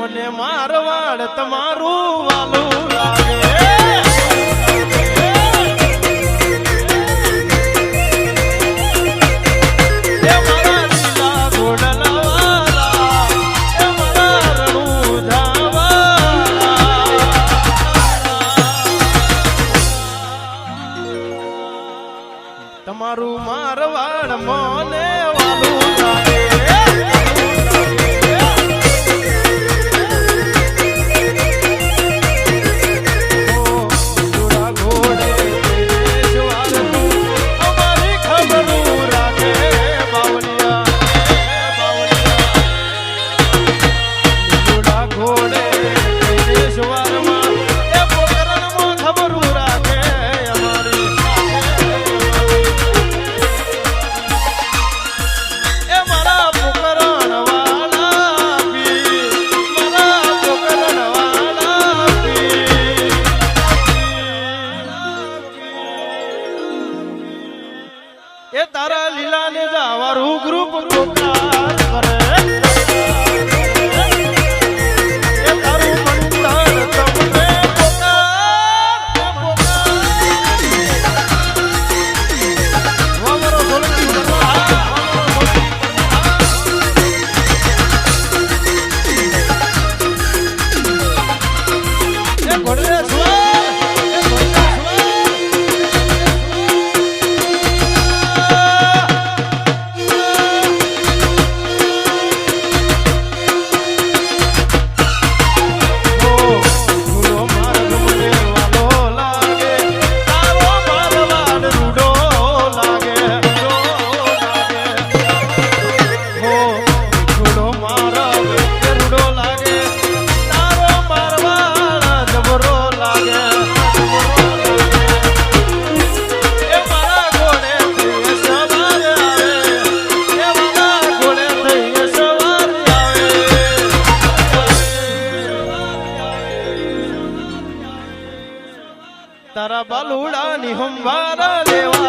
મને મારવાડ તમારું વાલું લાગે. તમારું મારવાડ મોને એ તારા લીલા ને જાવારું ગ્રુપ આવે તારા બાલુડાની હંવારા લેવા.